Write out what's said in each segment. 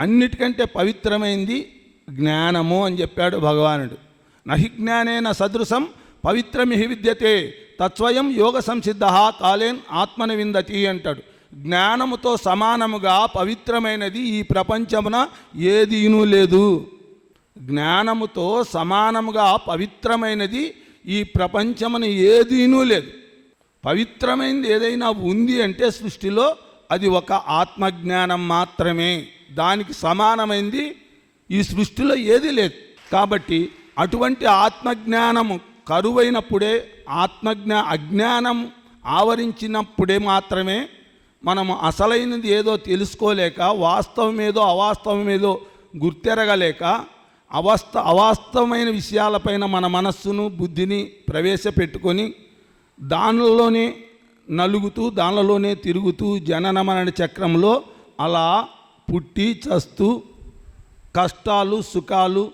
అన్నిటికంటే పవిత్రమైంది జ్ఞానము అని చెప్పాడు భగవానుడు. నహి జ్ఞానేన సదృశం పవిత్రమిహి విద్యతే తత్వయం యోగ సంసిద్ధ కాలేన్ ఆత్మని విందతి అంటాడు. జ్ఞానముతో సమానముగా పవిత్రమైనది ఈ ప్రపంచమున ఏదీనూ లేదు. జ్ఞానముతో సమానముగా పవిత్రమైనది ఈ ప్రపంచమున ఏదీనూ లేదు. పవిత్రమైనది ఏదైనా ఉంది అంటే సృష్టిలో అది ఒక ఆత్మజ్ఞానం మాత్రమే. దానికి సమానమైంది. ఈ సృష్టిలో ఏది లేదు. కాబట్టి అటువంటి ఆత్మజ్ఞానము కరువైనప్పుడే ఆత్మజ్ఞా అజ్ఞానం ఆవరించినప్పుడే మాత్రమే మనము అసలైనది ఏదో తెలుసుకోలేక వాస్తవం ఏదో అవాస్తవం ఏదో గుర్తెరగలేక అవస్థ అవాస్తవమైన విషయాలపైన మన మనస్సును బుద్ధిని ప్రవేశపెట్టుకొని దానిలోనే నలుగుతూ దానిలోనే తిరుగుతూ జనన మరణ చక్రంలో అలా పుట్టి చస్తూ కష్టాలు సుఖాలు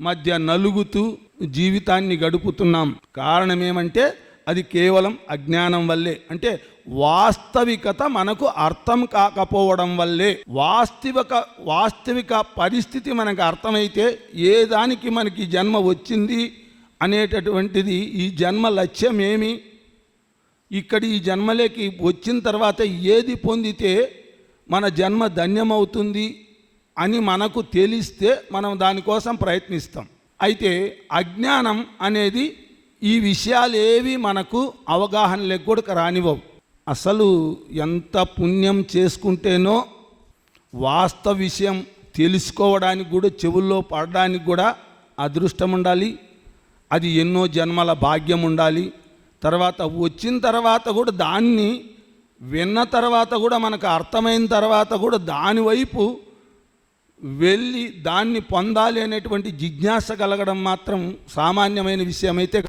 మధ్య నలుగుతూ జీవితాన్ని గడుపుతున్నాం. కారణం ఏమంటే అది కేవలం అజ్ఞానం వల్లే. అంటే వాస్తవికత మనకు అర్థం కాకపోవడం వల్లే. వాస్తవిక వాస్తవిక పరిస్థితి మనకు అర్థమైతే ఏ దానికి మనకి జన్మ వచ్చింది అనేటటువంటిది ఈ జన్మ లక్ష్యం ఏమి ఇక్కడ ఈ జన్మలోకి వచ్చిన తర్వాత ఏది పొందితే మన జన్మ ధన్యమవుతుంది అని మనకు తెలిస్తే మనం దానికోసం ప్రయత్నిస్తాం. అయితే అజ్ఞానం అనేది ఈ విషయాలు ఏవి మనకు అవగాహన లేకుండా రానివ్వవు. అసలు ఎంత పుణ్యం చేసుకుంటేనో వాస్తవ విషయం తెలుసుకోవడానికి కూడా చెవుల్లో పడడానికి కూడా అదృష్టం ఉండాలి. అది ఎన్నో జన్మల భాగ్యం ఉండాలి. తర్వాత వచ్చిన తర్వాత కూడా దాన్ని విన్న తర్వాత కూడా మనకు అర్థమైన తర్వాత కూడా దానివైపు వెళ్ళి దాన్ని పొందాలి అనేటువంటి జిజ్ఞాస కలగడం మాత్రం సామాన్యమైన విషయం అయితే